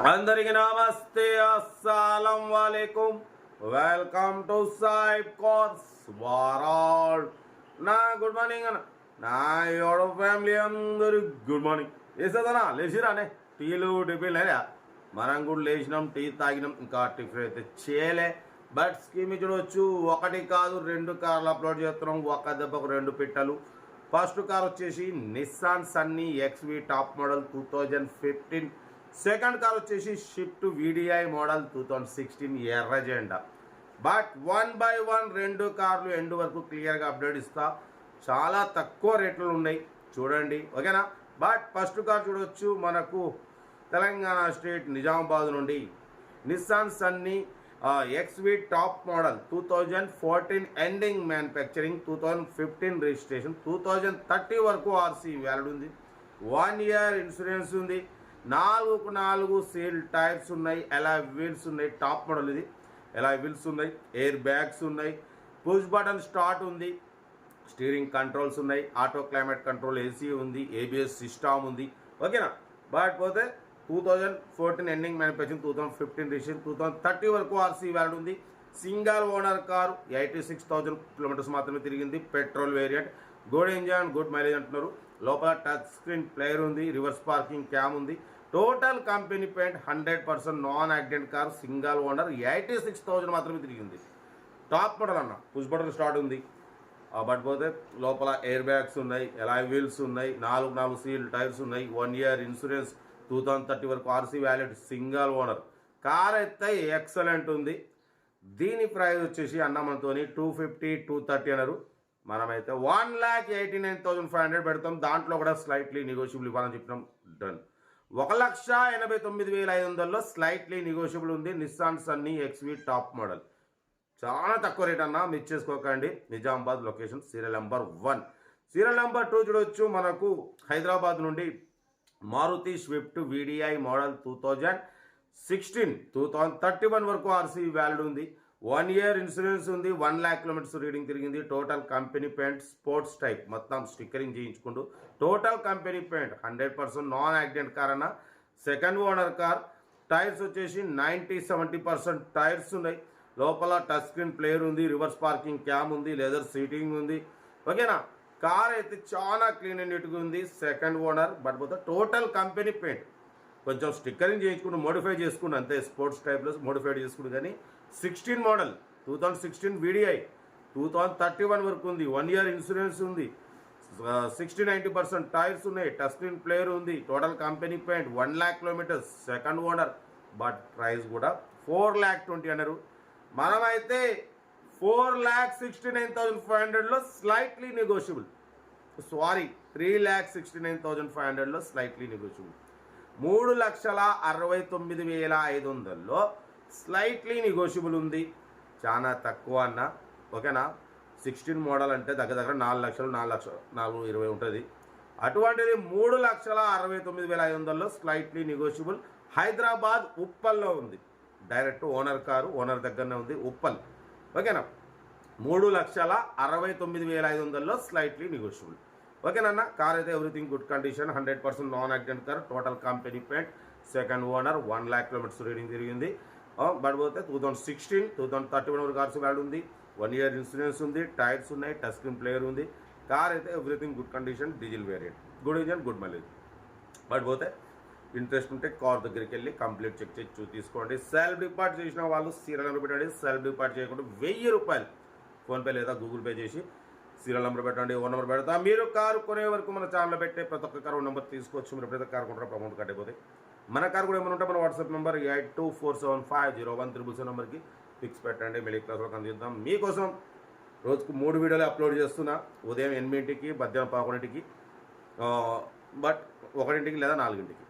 అందరికి నమస్తే. అస్సలం వాలేకుం వెల్కమ్ టు సాయిబ్ కోర్స్ వారాల్ నా గుడ్ మార్నింగ్ అన్న. నా ఎవడో ఫ్యామిలీ అందరు గుడ్ మార్నింగ్. వేసేదనా లేచిరానే టీలు టిఫిన్ లేదా మనం కూడా లేచినాం టీ తాగినాం ఇంకా టిఫిన్ అయితే చేయలే. బట్ స్కీమ్ చూడవచ్చు ఒకటి కాదు రెండు కార్లు అప్లోడ్ చేస్తున్నాం. ఒక దెబ్బకు రెండు పిట్టలు. ఫస్ట్ కార్ వచ్చేసి Nissan Sunny XV top model two thousand fifteen second car వచ్చేసి Swift VDI model two thousand sixteen ఎర్ర జెండా. బట్ వన్ బై వన్ రెండు కార్లు ఎండ్ వరకు క్లియర్గా అప్డేట్ ఇస్తా. చాలా తక్కువ రేట్లు ఉన్నాయి. చూడండి. ఓకేనా? బట్ ఫస్ట్ కార్ చూడవచ్చు మనకు తెలంగాణ స్టేట్ నిజామాబాద్ నుండి Nissan Sunny XV top model two thousand fourteen ending manufacturing two thousand fifteen registration two thousand thirty వరకు ఆర్సీ వ్యాలిడ్ ఉంది. వన్ ఇయర్ ఇన్సూరెన్స్ ఉంది. నాలుగు నాలుగు సీల్ టైర్స్ ఉన్నాయి ఎలా వీల్స్ ఉన్నాయి టాప్ మోడల్ ఇది. ఎలా వీల్స్ ఉన్నాయి ఎయిర్ బ్యాగ్స్ ఉన్నాయి పుష్ బటన్ స్టార్ట్ ఉంది స్టీరింగ్ కంట్రోల్స్ ఉన్నాయి ఆటో క్లైమేట్ కంట్రోల్ ఏసీ ఉంది ఏబిఎస్ సిస్టమ్ ఉంది. ఓకేనా? బట్ పోతే two thousand fourteen ending manufacturing two thousand fifteen registration two thousand thirty వరకు ఆర్సీ వ్యాలిడ్ ఉంది. Single owner car eighty six thousand kilometres మాత్రమే తిరిగింది petrol variant. Good engine good mileage అంటున్నారు. లోపల టచ్ స్క్రీన్ ప్లేయర్ ఉంది reverse parking cam ఉంది. Total company paint hundred percent non accident car single owner eighty six thousand మాత్రమే తిరిగింది. Top model అన్న push button start ఉంది. ఆ బట్ పోతే లోపల ఎయిర్ బ్యాగ్స్ ఉన్నాయి ఎలా వీల్స్ ఉన్నాయి నాలుగు నాలుగు సీల్ టైర్స్ ఉన్నాయి one year insurance two thousand thirty వరకు RC valid single owner. Car అయితే ఎక్సలెంట్ ఉంది. దీని ప్రైస్ వచ్చేసి అన్న మనతోని టూ ఫిఫ్టీ టూ థర్టీ అన్నారు. మనమైతే one lakh eighty nine thousand five hundred పెడతాం. దాంట్లో కూడా స్లైట్లీ నెగోషియబుల్ ఇవ్వాలని చెప్పినాం. డన్ ఒక లక్ష ఎనభై తొమ్మిది వేల ఐదు వందల్లో స్లైట్లీ నెగోషియబుల్ ఉంది Nissan Sunny XV top model చాలా తక్కువ రేట్ అన్న మిస్ చేసుకోకండి. Nizamabad location serial number one serial number two చూడొచ్చు. మనకు హైదరాబాద్ నుండి Maruti Swift VDI model two thousand sixteen two thousand thirty one వరకు ఆర్సీ వ్యాలిడ్ ఉంది. వన్ ఇయర్ ఇన్సూరెన్స్ ఉంది వన్ ల్యాక్ కిలోమీటర్స్ రీడింగ్ తిరిగింది. Total company paint sports type మొత్తం stickering చేయించుకుంటూ. Total company paint hundred percent non accident car అన్న. Second owner car tyres వచ్చేసి ninety seventy percent tyres ఉన్నాయి. లోపల టచ్ స్క్రీన్ ప్లేయర్ ఉంది reverse parking cam ఉంది leather seating ఉంది. ఓకేనా కార్ అయితే చాలా క్లీన్ అండ్ నీట్గా ఉంది సెకండ్ ఓనర్ బట్ పోతే టోటల్ కంపెనీ పెయింట్ కొంచెం స్టిక్కరింగ్ చేయించుకుని మోడిఫై చేసుకుని అంతే స్పోర్ట్స్ టైప్లో మోడిఫైడ్ చేసుకుని కానీ sixteen model two thousand sixteen VDI two thousand thirty one వరకు ఉంది వన్ ఇయర్ ఇన్సూరెన్స్ ఉంది సిక్స్టీ నైంటీ పర్సెంట్ టైర్స్ ఉన్నాయి టచ్ స్క్రీన్ ప్లేయర్ ఉంది total company paint one lakh kilometres second owner but price కూడా four lakh twenty అన్నారు. మనమైతే four lakh sixty nine thousand five హండ్రెడ్లో slightly negotiable sorry three lakh sixty nine thousand five హండ్రెడ్లో slightly negotiable మూడు లక్షల అరవై తొమ్మిది వేల ఐదు వందల్లో స్లైట్లీ నెగోషియబుల్ ఉంది. చాలా తక్కువ అన్న. ఓకేనా? సిక్స్టీన్ మోడల్ అంటే దగ్గర దగ్గర నాలుగు లక్షలు నాలుగు లక్షలు నాలుగు ఇరవై ఉంటుంది. అటువంటిది మూడు లక్షల అరవై తొమ్మిది వేల ఐదు వందల్లో స్లైట్లీ నెగోషియబుల్ హైదరాబాద్ ఉప్పల్లో ఉంది. డైరెక్ట్ ఓనర్ కారు ఓనర్ దగ్గరనే ఉంది ఉప్పల్. ఓకేనా? మూడు లక్షల అరవై తొమ్మిది వేల ఐదు వందల్లో స్లైట్లీ నెగోషియబుల్ ఓకేనన్నా కార్ అయితే everything good condition hundred percent non accident car total company paint second owner one lakh kilometres reading తిరిగింది బట్ పోతే two thousand sixteen two thousand thirty one వరకు కార్స్ వ్యాడ్ ఉంది. వన్ ఇయర్ ఇన్సూరెన్స్ ఉంది tyres ఉన్నాయి touch screen player ఉంది. Car అయితే everything good condition diesel variant good engine good mileage but పోతే ఇంట్రెస్ట్ ఉంటే కార్ దగ్గరికి వెళ్ళి కంప్లీట్ చెక్ చేసి చూ తీసుకోండి. సెల్ఫ్ డిపార్ట్ చేసిన వాళ్ళు సీరియల్ నెంబర్ పెట్టండి. సెల్ఫ్ డిపార్ట్ చేయకుండా వెయ్యి రూపాయలు ఫోన్పే లేదా గూగుల్ పే చేసి సీరియల్ నెంబర్ పెట్టండి ఓ నెంబర్ పెడతా. మీరు కారు కొనే వరకు మన ఛానల్ పెట్టే ప్రతి ఒక్క కారు నెంబర్ తీసుకోవచ్చు. మీరు ఎప్పుడైతే కారు కొంటారో అమౌంట్ కట్టిపోతే మన కారు కూడా ఏమైనా ఉంటే మన WhatsApp number eight two four seven five zero one triple seven నెంబర్కి ఫిక్స్ పెట్టండి. మిడిల్ క్లాస్లో అందిద్దాం. మీకోసం రోజుకు మూడు వీడియోలు అప్లోడ్ చేస్తున్నా. ఉదయం ఎనిమిదింటికి మధ్యాహ్నం పదకొండింటికి బట్ ఒకటింటికి లేదా నాలుగింటికి.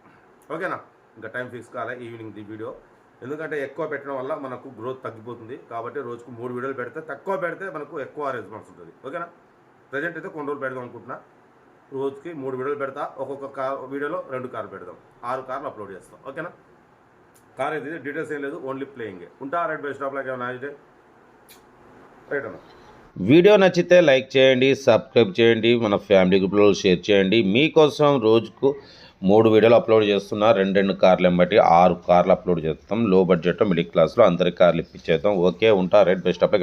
ఓకేనా? ఇంకా టైం ఫిక్స్ కాలే. Evening the video. ఎందుకంటే ఎక్కువ పెట్టడం వల్ల మనకు గ్రోత్ తగ్గిపోతుంది. కాబట్టి రోజుకు మూడు వీడియోలు పెడితే తక్కువ పెడితే మనకు ఎక్కువ రెస్పాన్స్ ఉంటుంది. ఓకేనా? ప్రజెంట్ అయితే కొన్ని రోజులు పెడదాం అనుకుంటున్నా. రోజుకి మూడు వీడియోలు పెడతా. ఒక్కొక్క కార్ వీడియోలో రెండు కార్లు పెడదాం. ఆరు కార్లు అప్లోడ్ చేస్తాం. ఓకేనా? కార్ ఇది డీటెయిల్స్ ఏం లేదు ఓన్లీ ప్లేయింగే ఉంటా? రైట్ బై ఆఫ్ లైక్ ఏమైనా అయితే. రైట్ అన్న? వీడియో నచ్చితే లైక్ చేయండి సబ్స్క్రైబ్ చేయండి మన ఫ్యామిలీ గ్రూప్లో షేర్ చేయండి. మీకోసం రోజుకు మూడు వీడియోలు అప్లోడ్ చేస్తున్నా రెండు రెండు కార్లు ఎంబట్టి ఆరు కార్లు అప్లోడ్ చేస్తాం. లో బడ్జెట్ మిడిల్ క్లాస్లో అందరి కార్లు ఇప్పించేద్దాం. ఓకే ఉంటా. Rate best of